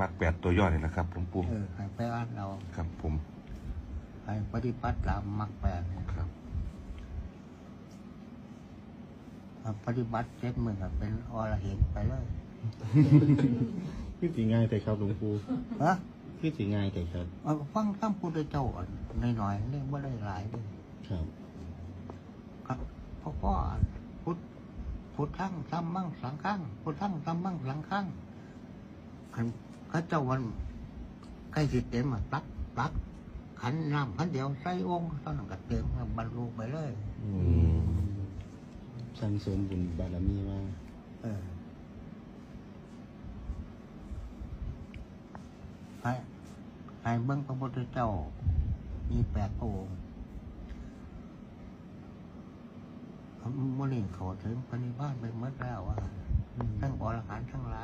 มักแปดตัวย่อนี่แหละครับหลวงปู่เออให้ไปอ่านเอาครับผมให้ปฏิบัติตามมรรคแปดเนี่ยครับ ถ้าปฏิบัติเสร็จมึงก็เป็นอรหันต์ไปเลยคือสิง่ายแต่ครับหลวงปู่ฮะคือสิง่ายแต่ครับ เอาฟังตั้งพุทธเจ้าหน่อยๆนี่ไม่ได้หลายเด้วยครับ ครับเพราะว่าพุทธพุทธังธรรมังสังฆังพุทธังธรรมังสังฆังขันเข้าเจ้าวันใกล้สิเต็มอะตักตักขันน้ำขันเดียวใส่องค์ตอนนั้นก็เต็มบรรลุไปเลยอืมสั่งสมบุญบารมีมาเออให้ให้เบิ้งพระพุทธเจ้า มีแปดพระองค์มุนีเขาถึงพระนิพพานไปหมดแล้วว่าทั้งอรหันต์ทั้งหลาย